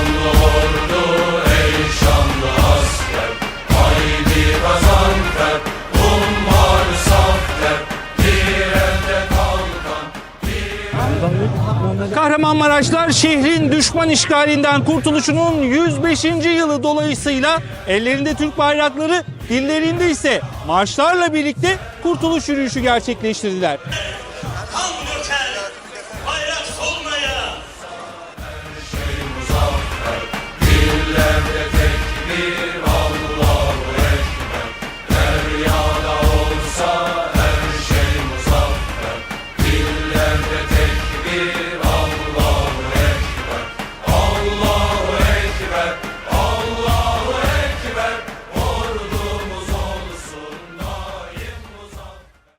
şanlı ordu. Kahramanmaraşlar şehrin düşman işgalinden kurtuluşunun 105. yılı dolayısıyla ellerinde Türk bayrakları, dillerinde ise marşlarla birlikte kurtuluş yürüyüşü gerçekleştirdiler. here.